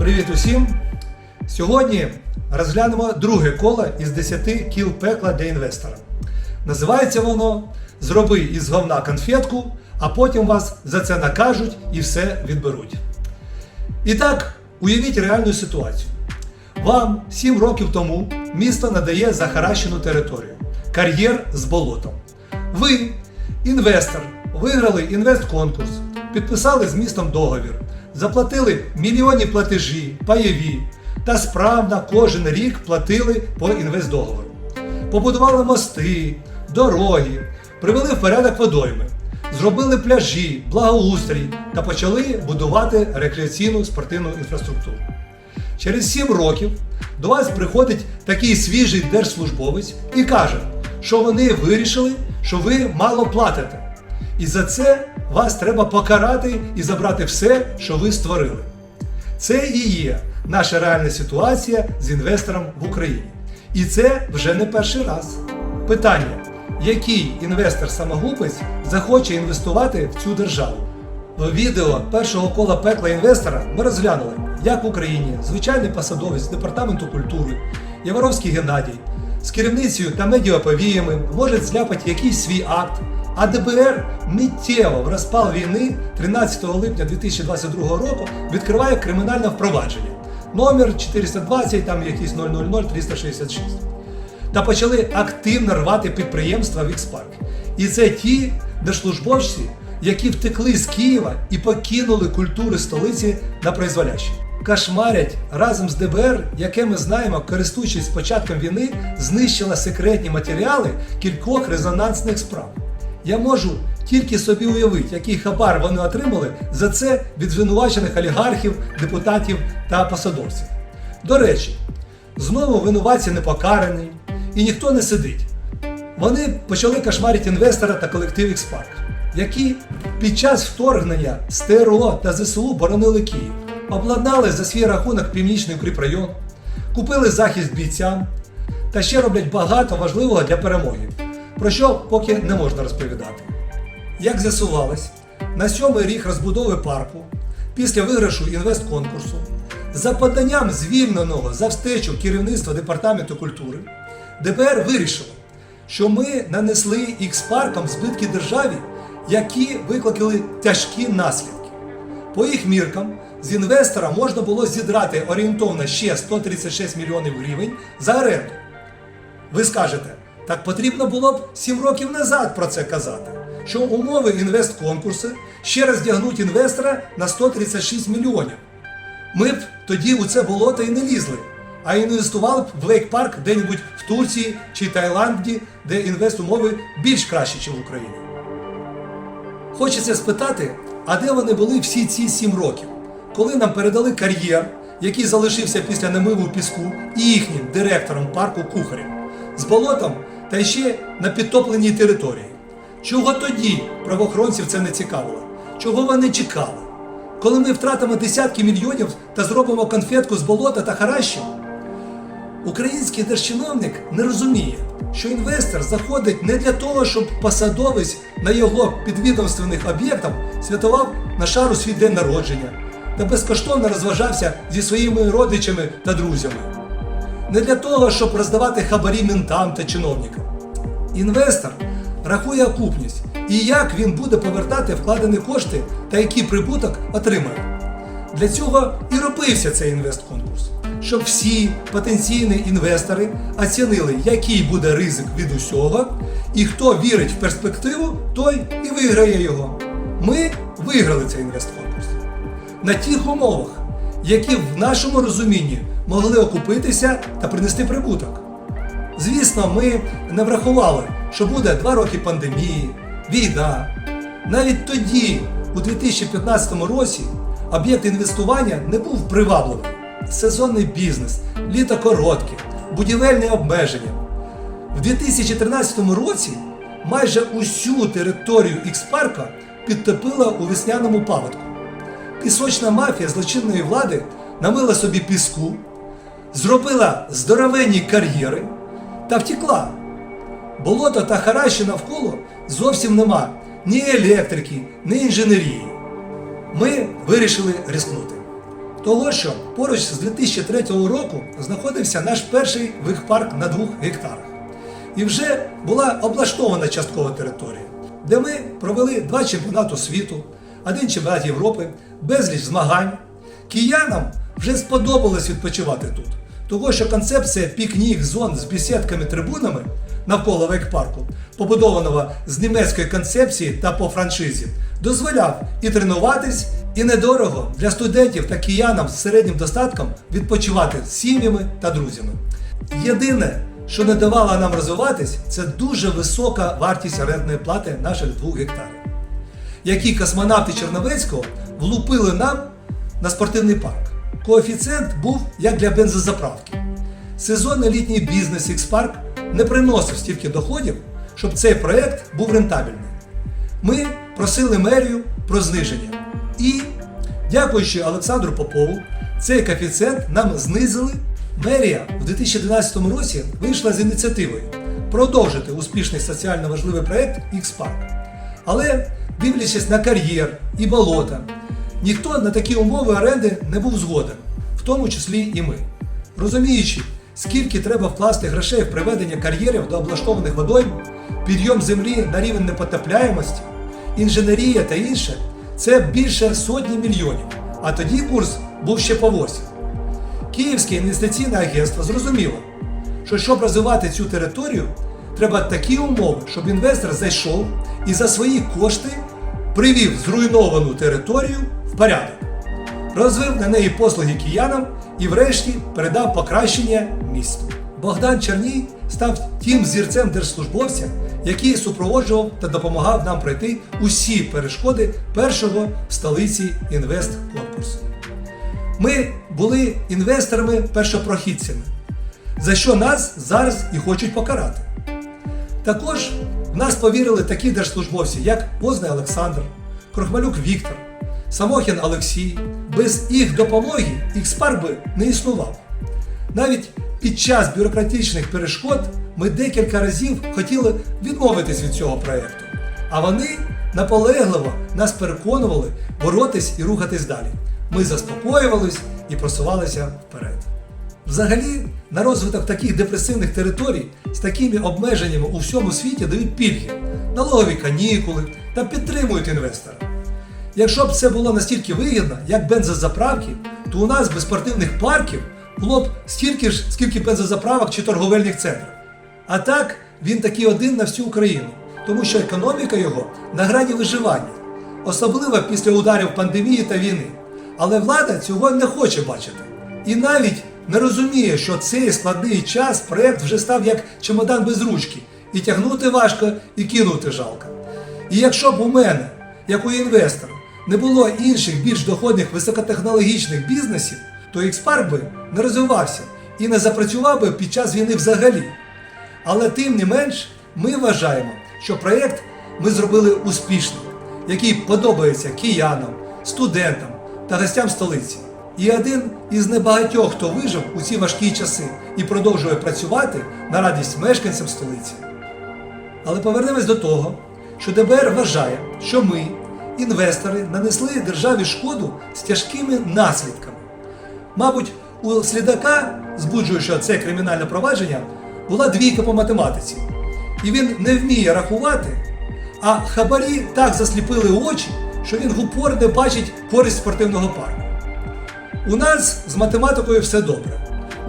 Привіт усім! Сьогодні розглянемо друге коло із 10 кіл пекла для інвестора. Називається воно Зроби із говна конфетку, а потім вас за це накажуть і все відберуть. І так, уявіть реальну ситуацію. Вам 7 років тому місто надає захаращену територію, кар'єр з болотом. Ви, інвестор, виграли інвестконкурс, підписали з містом договір, заплатили мільйонні платежі, паєві та справно кожен рік платили по інвестдоговору. Побудували мости, дороги, привели в порядок водойми, зробили пляжі, благоустрій та почали будувати рекреаційну спортивну інфраструктуру. Через 7 років до вас приходить такий свіжий держслужбовець і каже, що вони вирішили, що ви мало платите. І за це вас треба покарати і забрати все, що ви створили. Це і є наша реальна ситуація з інвестором в Україні. І це вже не перший раз. Питання: який інвестор-самогубець захоче інвестувати в цю державу? В відео першого кола пекла інвестора ми розглянули, як в Україні звичайний посадовець департаменту культури Яворовський Геннадій з керівницею та медіаповіями може зляпати якийсь свій акт, а ДБР миттєво в розпал війни 13 липня 2022 року відкриває кримінальне впровадження. Номер 420, там якийсь 000 366 та почали активно рвати підприємства в Ікспарк. І це ті держслужбовці, які втекли з Києва і покинули культури столиці на призволяще. Кошмарять разом з ДБР, яке ми знаємо, користуючись початком війни, знищила секретні матеріали кількох резонансних справ. Я можу тільки собі уявити, який хабар вони отримали за це від звинувачених олігархів, депутатів та посадовців. До речі, знову винуватці не покарані і ніхто не сидить. Вони почали кошмарити інвестора та колектив Xpark, які під час вторгнення з ТРО та ЗСУ боронили Київ, обладнали за свій рахунок північний укріпрайон, купили захист бійцям та ще роблять багато важливого для перемоги, про що поки не можна розповідати. Як з'ясувалось, на сьомий рік розбудови парку після виграшу інвестконкурсу за поданням звільненого за встечу керівництва департаменту культури ДБР вирішило, що ми нанесли X-паркам збитки державі, які викликали тяжкі наслідки. По їх міркам, з інвестора можна було зідрати орієнтовно ще 136 мільйонів гривень за оренду. Ви скажете, так потрібно було б 7 років назад про це казати, що умови інвестконкурсу ще роздягнуть інвестора на 136 мільйонів. Ми б тоді у це болото і не лізли, а інвестували б в лейк-парк де-небудь в Турції чи Таїланді, де інвестумови більш кращі, ніж в Україні. Хочеться спитати, а де вони були всі ці 7 років, коли нам передали кар'єр, який залишився після намиву піску, і їхнім директором парку кухарем, з болотом та ще на підтопленій території. Чого тоді правоохоронців це не цікавило? Чого вони чекали? Коли ми втратимо десятки мільйонів та зробимо конфетку з болота та харащів? Український держчиновник не розуміє, що інвестор заходить не для того, щоб посадовець на його підвідомственних об'єктах святував на шару свій день народження та безкоштовно розважався зі своїми родичами та друзями. Не для того, щоб роздавати хабарі ментам та чиновникам. Інвестор рахує окупність і як він буде повертати вкладені кошти та який прибуток отримає. Для цього і робився цей інвестконкурс, щоб всі потенційні інвестори оцінили, який буде ризик від усього, і хто вірить в перспективу, той і виграє його. Ми виграли цей інвестконкурс на тих умовах, які в нашому розумінні могли окупитися та принести прибуток. Звісно, ми не врахували, що буде два роки пандемії, війна. Навіть тоді, у 2015 році, об'єкт інвестування не був привабливим. Сезонний бізнес, літо коротке, будівельні обмеження. В 2013 році майже усю територію Ікспарка підтопила у весняному паводку. Пісочна мафія злочинної влади намила собі піску, зробила здоровенні кар'єри та втекла. Болото та хараші навколо зовсім нема ні електрики, ні інженерії. Ми вирішили ризикнути. Того, що поруч з 2003 року знаходився наш перший вихпарк на двох гектарах. І вже була облаштована часткова територія, де ми провели два чемпіонати світу, один чемпіонат Європи, безліч змагань. Киянам вже сподобалось відпочивати тут. Того, що концепція пікнік зон з бесідками трибунами навколо вейкпарку, побудованого з німецької концепції та по франшизі, дозволяв і тренуватись, і недорого для студентів та киянам з середнім достатком відпочивати з сім'ями та друзями. Єдине, що не давало нам розвиватись, це дуже висока вартість орендної плати наших двох гектарів, які космонавти Черновецького влупили нам на спортивний парк. Коефіцієнт був як для бензозаправки. Сезонний літній бізнес X-Park не приносив стільки доходів, щоб цей проект був рентабельний. Ми просили мерію про зниження. І, дякуючи Олександру Попову, цей коефіцієнт нам знизили. Мерія в 2012 році вийшла з ініціативою продовжити успішний соціально важливий проект X-Park. Але, дивлячись на кар'єр і болота, ніхто на такі умови оренди не був згоден, в тому числі і ми. Розуміючи, скільки треба вкласти грошей в приведення кар'єрів до облаштованих водойм, підйом землі на рівень непотопляємості, інженерія та інше, це більше сотні мільйонів. А тоді курс був ще по 8. Київське інвестиційне агентство зрозуміло, що щоб розвивати цю територію, треба такі умови, щоб інвестор зайшов і за свої кошти привів зруйновану територію в порядок, розвив на неї послуги киянам і врешті передав покращення місту. Богдан Черній став тим зірцем держслужбовця, який супроводжував та допомагав нам пройти усі перешкоди першого в столиці інвестконкурсу. Ми були інвесторами-першопрохідцями, за що нас зараз і хочуть покарати. Також в нас повірили такі держслужбовці, як Возний Олександр, Крохмалюк Віктор, Самохін Олексій. Без їх допомоги Ікспар би не існував. Навіть під час бюрократичних перешкод ми декілька разів хотіли відмовитись від цього проєкту, а вони наполегливо нас переконували боротись і рухатись далі. Ми заспокоювались і просувалися вперед. Взагалі, на розвиток таких депресивних територій з такими обмеженнями у всьому світі дають пільги, налогові канікули та підтримують інвестора. Якщо б це було настільки вигідно, як бензозаправки, то у нас без спортивних парків було б стільки ж, скільки бензозаправок чи торговельних центрів. А так, він такий один на всю Україну, тому що економіка його на грані виживання, особливо після ударів пандемії та війни. Але влада цього не хоче бачити. І навіть не розуміє, що цей складний час проект вже став як чемодан без ручки, і тягнути важко, і кинути жалко. І якщо б у мене, як у інвестора, не було інших більш доходних високотехнологічних бізнесів, то Xpark би не розвивався і не запрацював би під час війни взагалі. Але тим не менш, ми вважаємо, що проєкт ми зробили успішним, який подобається киянам, студентам та гостям столиці. І один із небагатьох, хто вижив у ці важкі часи і продовжує працювати на радість мешканцям столиці. Але повернемось до того, що ДБР вважає, що ми, інвестори, нанесли державі шкоду з тяжкими наслідками. Мабуть, у слідака, збуджуючого це кримінальне провадження, була двійка по математиці, і він не вміє рахувати, а хабарі так засліпили очі, що він в упор не бачить користь спортивного парку. У нас з математикою все добре.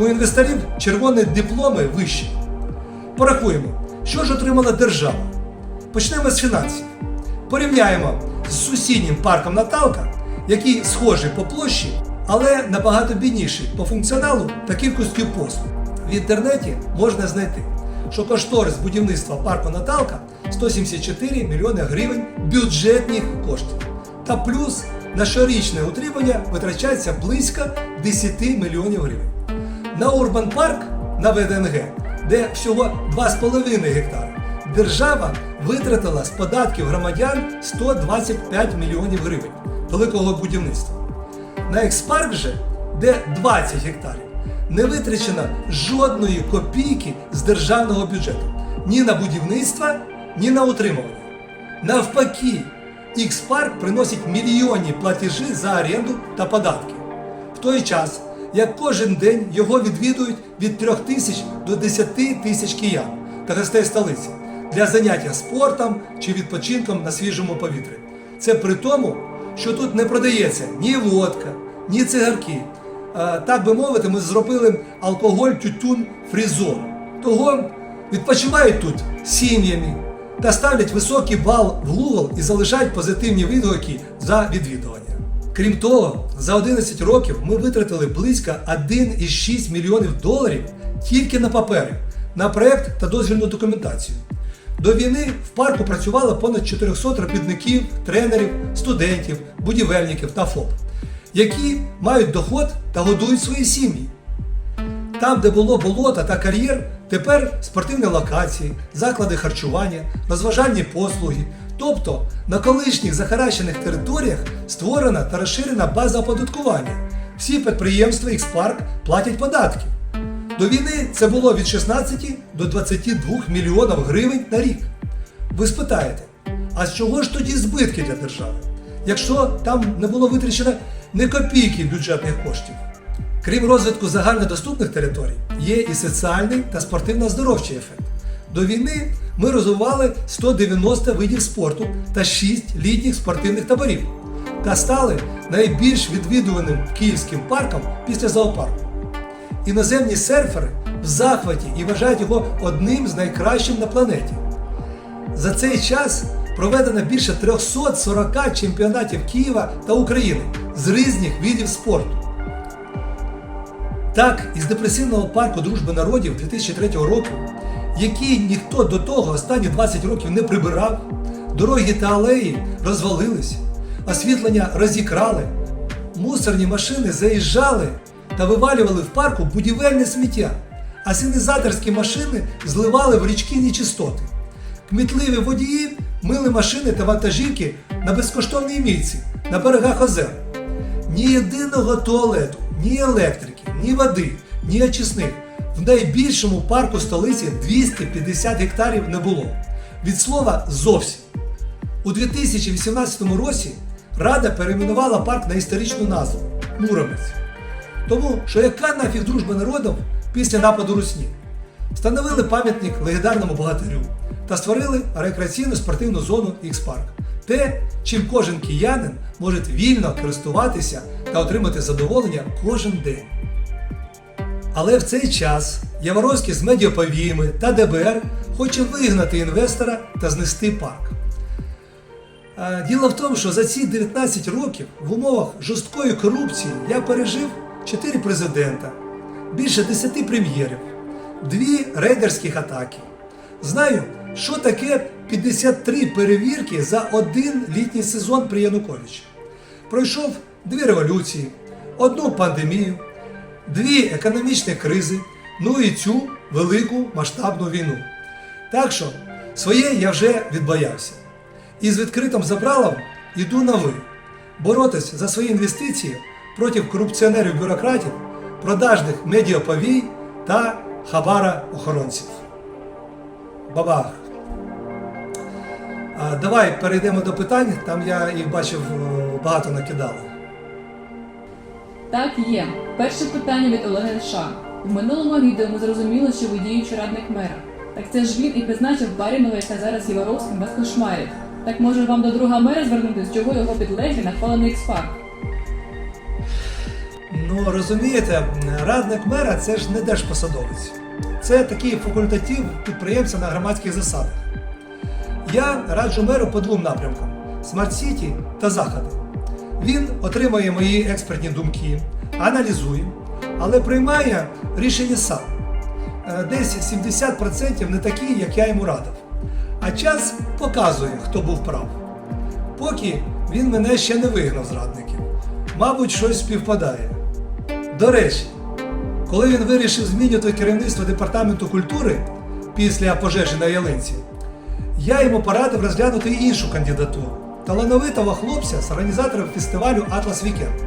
У інвесторів червоні дипломи вищі. Порахуємо, що ж отримала держава. Почнемо з фінансів. Порівняємо з сусіднім парком Наталка, який схожий по площі, але набагато бідніший по функціоналу та кількістю послуг. В інтернеті можна знайти, що кошторис будівництва парку Наталка 174 мільйони гривень бюджетних коштів. Та плюс на щорічне утримання витрачається близько 10 мільйонів гривень. На Урбан Парк на ВДНГ, де всього 2,5 гектари, держава витратила з податків громадян 125 мільйонів гривень великого будівництва. На експарк же, де 20 гектарів, не витрачено жодної копійки з державного бюджету ні на будівництво, ні на утримування. Навпаки, X-Park приносить мільйонні платежі за оренду та податки. в той час, як кожен день його відвідують від 3 тисяч до 10 тисяч киян та гостей столиці для заняття спортом чи відпочинком на свіжому повітрі. Це при тому, що тут не продається ні водка, ні цигарки. Так би мовити, ми зробили алкоголь тютюн фрізон. Того відпочивають тут сім'ями та ставлять високий бал в Google і залишають позитивні відгуки за відвідування. Крім того, за 11 років ми витратили близько 1,6 мільйонів доларів тільки на папери, на проект та дозвільну документацію. До війни в парку працювало понад 400 робітників, тренерів, студентів, будівельників та ФОП, які мають доход та годують свої сім'ї. Там, де було болото та кар'єр, тепер спортивні локації, заклади харчування, розважальні послуги. Тобто на колишніх захаращених територіях створена та розширена база оподаткування. Всі підприємства X-Park платять податки. До війни це було від 16 до 22 мільйонів гривень на рік. Ви спитаєте, а з чого ж тоді збитки для держави, якщо там не було витрачено не копійки бюджетних коштів? Крім розвитку загальнодоступних територій, є і соціальний та спортивно-здоровчий ефект. До війни ми розвивали 190 видів спорту та 6 літніх спортивних таборів та стали найбільш відвідуваним київським парком після зоопарку. Іноземні серфери в захваті і вважають його одним з найкращих на планеті. За цей час проведено більше 340 чемпіонатів Києва та України з різних видів спорту. Так, із депресивного парку Дружби народів 2003 року, який ніхто до того останні 20 років не прибирав, дороги та алеї розвалились, освітлення розікрали, мусорні машини заїжджали та вивалювали в парку будівельне сміття, а синізаторські машини зливали в річки нечистоти. Кмітливі водії мили машини та вантажівки на безкоштовній мійці на берегах озер. Ні єдиного туалету, ні електрики, ні води, ні очисних в найбільшому парку столиці 250 гектарів не було. Від слова зовсім. У 2018 році Рада перейменувала парк на історичну назву Муромець. Тому що яка нафіг дружба народів після нападу Русні? Встановили пам'ятник легендарному богатирю та створили рекреаційну спортивну зону X-Park. Те, чим кожен киянин може вільно користуватися та отримати задоволення кожен день. Але в цей час Яворовський з медіаповіями та ДБР хоче вигнати інвестора та знести парк. Діло в тому, що за ці 19 років в умовах жорсткої корупції я пережив 4 президента, більше 10 прем'єрів, дві рейдерських атаки. Знаю, що таке 53 перевірки за один літній сезон при Януковичі. Пройшов дві революції, одну пандемію, дві економічні кризи, ну і цю велику масштабну війну. Так що своє я вже відбоявся. І з відкритим забралом йду на ви, боротись за свої інвестиції проти корупціонерів-бюрократів, продажних медіаповій та хабара-охоронців. Бабах! Давай перейдемо до питань, там я їх бачив е, багато накидали. Так, є. Перше питання від Олега Ша. В минулому відео ми зрозуміли, що ви діючий радник мера. Так це ж він і призначив Барінова, яка зараз Єваровським вас кошмарить. Так може вам до друга мера звернутися, чого його підлеглі нахвалений експарк? Ну розумієте, радник мера це ж не держпосадовець. Це такий факультатив підприємця на громадських засадах. Я раджу меру по двом напрямкам: Смарт Сіті та заходи. Він отримує мої експертні думки, аналізує, але приймає рішення сам. Е, Десь 70% не такі, як я йому радив. А час показує, хто був прав. Поки він мене ще не вигнав з радників. Мабуть, щось співпадає. До речі, коли він вирішив змінювати керівництво департаменту культури після пожежі на Ялинці, я йому порадив розглянути іншу кандидатуру талановитого хлопця з організаторів фестивалю Атлас Вікенд.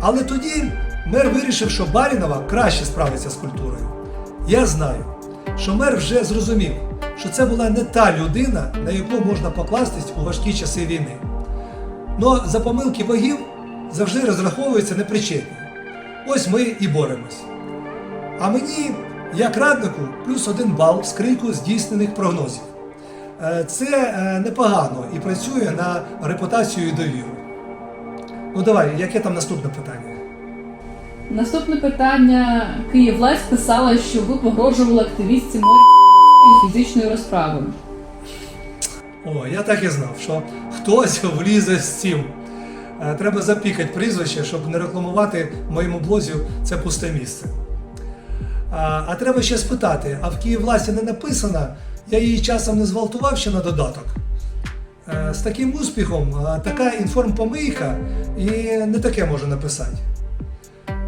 Але тоді мер вирішив, що Барінова краще справиться з культурою. Я знаю, що мер вже зрозумів, що це була не та людина, на яку можна покластись у важкі часи війни. Но за помилки богів завжди розраховуються непричетні. Ось ми і боремось. А мені, як раднику, плюс один бал в скриньку здійснених прогнозів. Е, Це е, непогано і працює на репутацію і довіру. Ну давай, яке там наступне питання? Наступне питання. Київласть писала, що ви погрожували активістці морі фізичною розправою. О, я так і знав, що хтось влізе з цим. Е, Треба запікати прізвище, щоб не рекламувати в моєму блозі це пусте місце. А, а треба ще спитати: а в Київласті не написано, я її часом не зґвалтував ще на додаток. Е, З таким успіхом е, така інформпомийка і не таке може написати.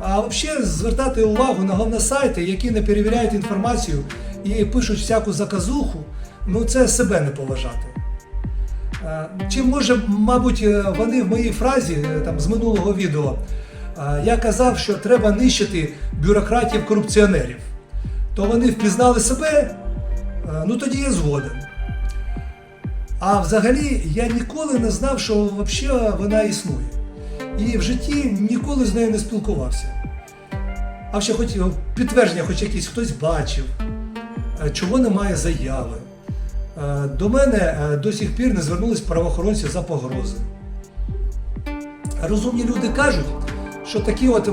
А взагалі звертати увагу на головні сайти, які не перевіряють інформацію і пишуть всяку заказуху, ну це себе не поважати. Е, Чи може, мабуть, вони в моїй фразі там, з минулого відео, я казав, що треба нищити бюрократів-корупціонерів, то вони впізнали себе, ну тоді я згоден. А взагалі я ніколи не знав, що взагалі вона існує. І в житті ніколи з нею не спілкувався. А ще хоч підтвердження, хоч якісь хтось бачив, е, чого немає заяви. Е, До мене е, до сих пір не звернулись правоохоронці за погрози. Розумні люди кажуть, що такі от е,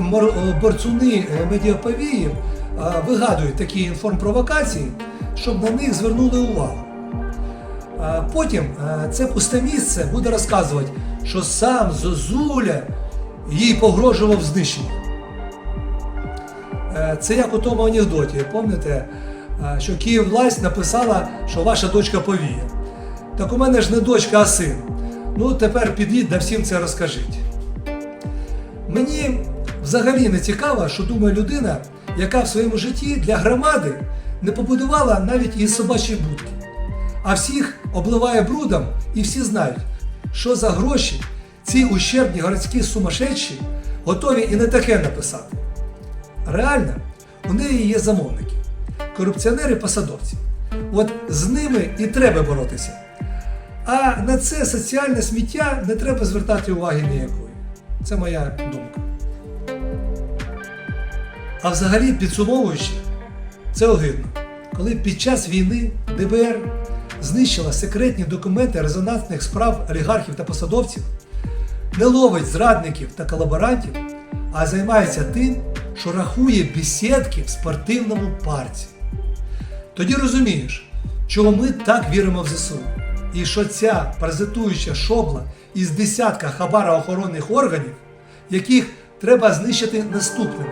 борцуни е, медіаповії е, вигадують такі інформпровокації, щоб на них звернули увагу. Потім е, це пусте місце буде розказувати, що сам Зозуля їй погрожував знищенням. Е, Це як у тому анекдоті, пам'ятаєте, е, що Київвласть написала, що ваша дочка повіє. Так у мене ж не дочка, а син. Ну тепер підіть да всім це розкажіть. Мені взагалі не цікаво, що думає людина, яка в своєму житті для громади не побудувала навіть і собачі будки. А всіх обливає брудом, і всі знають, що за гроші ці ущербні городські сумасшедші готові і не таке написати. Реально, у неї є замовники, корупціонери-посадовці. От з ними і треба боротися. А на це соціальне сміття не треба звертати уваги ніякої. Це моя думка. А взагалі, підсумовуючи, це огидно, коли під час війни ДБР знищила секретні документи резонансних справ олігархів та посадовців, не ловить зрадників та колаборантів, а займається тим, що рахує бесідки в спортивному парці. Тоді розумієш, чого ми так віримо в ЗСУ. І що ця паразитуюча шобла із десятка хабароохоронних органів, яких треба знищити наступними.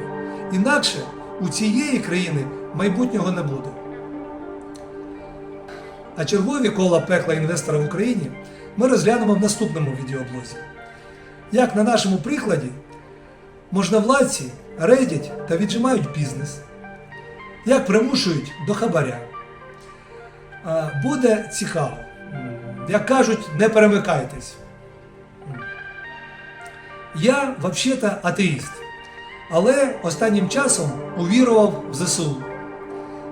Інакше у цієї країни майбутнього не буде. А чергові кола пекла інвестора в Україні ми розглянемо в наступному відеоблозі. Як на нашому прикладі можновладці редять та віджимають бізнес, як примушують до хабаря. Буде цікаво. Як кажуть, не перемикайтесь. Я взагалі-то атеїст, але останнім часом увірував в ЗСУ.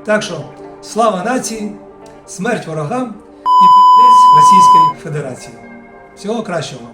Так що слава нації, смерть ворогам і підтець Російської Федерації. Всього кращого!